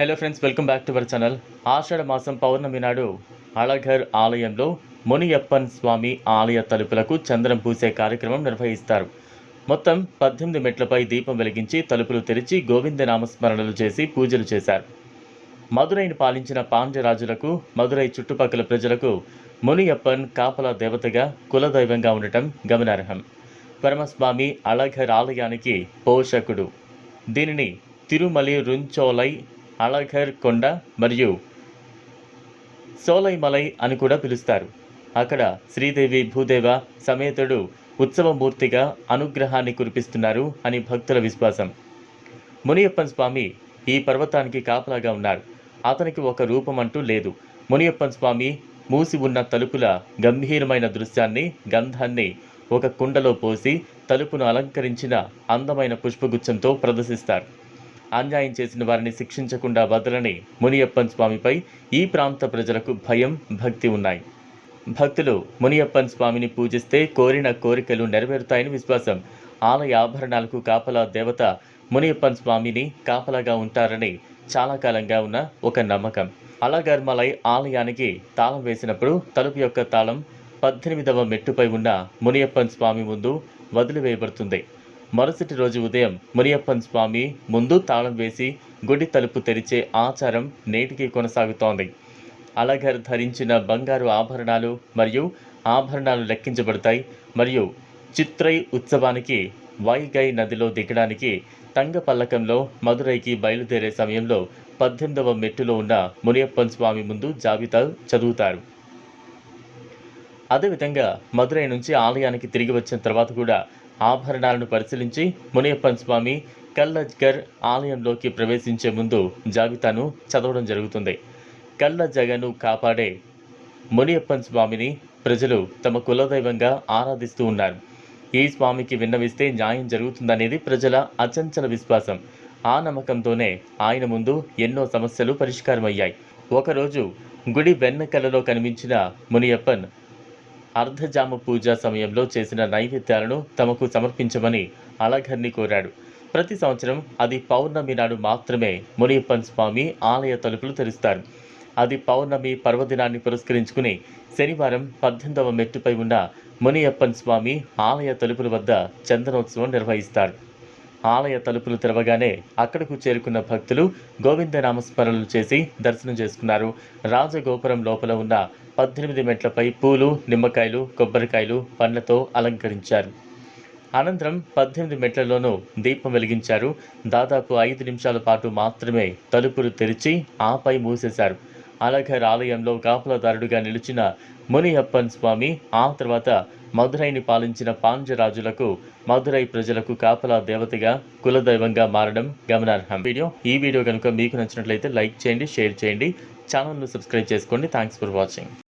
Hello friends welcome back to our channel ఆషాఢ మాసం పౌర్ణమి నాడు అళఘర్ ఆలయంలో మునియప్పన్ స్వామి ఆలయ తలుపులకు చంద్రం పూసే కార్యక్రమం నిర్వహిస్తారు. మొత్తం పద్దెనిమిది మెట్లపై దీపం వెలిగించి తలుపులు తెరిచి గోవింద నామస్మరణలు చేసి పూజలు చేశారు. మదురైని పాలించిన పాండ్యరాజులకు మదురై చుట్టుపక్కల ప్రజలకు మునియప్పన్ కాపలా దేవతగా కులదైవంగా ఉండటం గమనార్హం. పరమస్వామి అళఘర్ ఆలయానికి పోషకుడు. దీనిని తిరుమలి రుంచోలై అళఘర్ కొండ మరియు సోలైమలై అని కూడా పిలుస్తారు. అక్కడ శ్రీదేవి భూదేవ సమేతుడు ఉత్సవమూర్తిగా అనుగ్రహాన్ని కురిపిస్తున్నారు అని భక్తుల విశ్వాసం. మునియప్పన్ స్వామి ఈ పర్వతానికి కాపలాగా ఉన్నారు. అతనికి ఒక రూపం అంటూ లేదు. మునియప్పన్ స్వామి మూసి ఉన్న తలుపుల గంభీరమైన దృశ్యాన్ని గంధాన్ని ఒక కుండలో పోసి తలుపును అలంకరించిన అందమైన పుష్పగుచ్చంతో ప్రదర్శిస్తారు. అన్యాయం చేసిన వారిని శిక్షించకుండా వదలని మునియప్పన్ స్వామిపై ఈ ప్రాంత ప్రజలకు భయం భక్తి ఉన్నాయి. భక్తులు మునియప్పన్ స్వామిని పూజిస్తే కోరిన కోరికలు నెరవేరుతాయని విశ్వాసం. ఆలయ ఆభరణాలకు కాపలా దేవత మునియప్పన్ స్వామిని కాపలాగా ఉంటారని చాలా కాలంగా ఉన్న ఒక నమ్మకం. అలగర్మలై ఆలయానికి తాళం వేసినప్పుడు తలుపు యొక్క తాళం పద్దెనిమిదవ మెట్టుపై ఉన్న మునియప్పన్ స్వామి ముందు వదిలివేయబడుతుంది. మరుసటి రోజు ఉదయం మునియప్పన్ స్వామి ముందు తాళం వేసి గుడి తలుపు తెరిచే ఆచారం నేటికి కొనసాగుతోంది. అలగర్ ధరించిన బంగారు ఆభరణాలు మరియు ఆభరణాలు లెక్కించబడతాయి మరియు చిత్రై ఉత్సవానికి వైగై నదిలో దిగడానికి తంగ పల్లకంలో మదురైకి బయలుదేరే సమయంలో పద్దెనిమిదవ మెట్టులో ఉన్న మునియప్పన్ స్వామి ముందు జాబితా చదువుతారు. అదేవిధంగా మదురై నుంచి ఆలయానికి తిరిగి వచ్చిన తర్వాత కూడా ఆభరణాలను పరిశీలించి మునియప్పన్ స్వామి కల్లజ్గర్ ఆలయంలోకి ప్రవేశించే ముందు జాబితాను చదవడం జరుగుతుంది. కళ్ళ జగను కాపాడే మునియప్పన్ స్వామిని ప్రజలు తమ కులదైవంగా ఆరాధిస్తూ ఉన్నారు. ఈ స్వామికి విన్నవిస్తే న్యాయం జరుగుతుందనేది ప్రజల అచంచల విశ్వాసం. ఆ నమ్మకంతోనే ఆయన ముందు ఎన్నో సమస్యలు పరిష్కారమయ్యాయి. ఒకరోజు గుడి వెన్నకలలో కనిపించిన మునియప్పన్ అర్ధజామ పూజ సమయంలో చేసిన నైవేద్యాలను తమకు సమర్పించమని అలఘర్ని కోరాడు. ప్రతి సంవత్సరం అది పౌర్ణమి నాడు మాత్రమే మునియప్పన్ స్వామి ఆలయ తలుపులు తెరుస్తారు. అది పౌర్ణమి పర్వదినాన్ని పురస్కరించుకుని శనివారం పద్దెనిమిదవ మెట్టుపై ఉన్న మునియప్పన్ స్వామి ఆలయ తలుపుల వద్ద చందనోత్సవం నిర్వహిస్తారు. ఆలయ తలుపులు తెరవగానే అక్కడకు చేరుకున్న భక్తులు గోవింద నామస్మరణలు చేసి దర్శనం చేసుకున్నారు. రాజగోపురం లోపల ఉన్న పద్దెనిమిది మెట్లపై పూలు నిమ్మకాయలు కొబ్బరికాయలు పండ్లతో అలంకరించారు. అనంతరం పద్దెనిమిది మెట్లలోనూ దీపం వెలిగించారు. దాదాపు ఐదు నిమిషాల పాటు మాత్రమే తలుపులు తెరిచి ఆపై మూసేశారు. అలఘర్ ఆలయంలో కాపలాదారుడిగా నిలిచిన మునియప్పన్ స్వామి ఆ తర్వాత మధురైని పాలించిన పాండ్యరాజులకు మధురై ప్రజలకు కాపలా దేవతగా కులదైవంగా మారడం గమనార్హం. వీడియో ఈ వీడియో కనుక మీకు నచ్చినట్లయితే లైక్ చేయండి షేర్ చేయండి. ఛానల్ను సబ్స్క్రైబ్ చేసుకోండి. Thanks for watching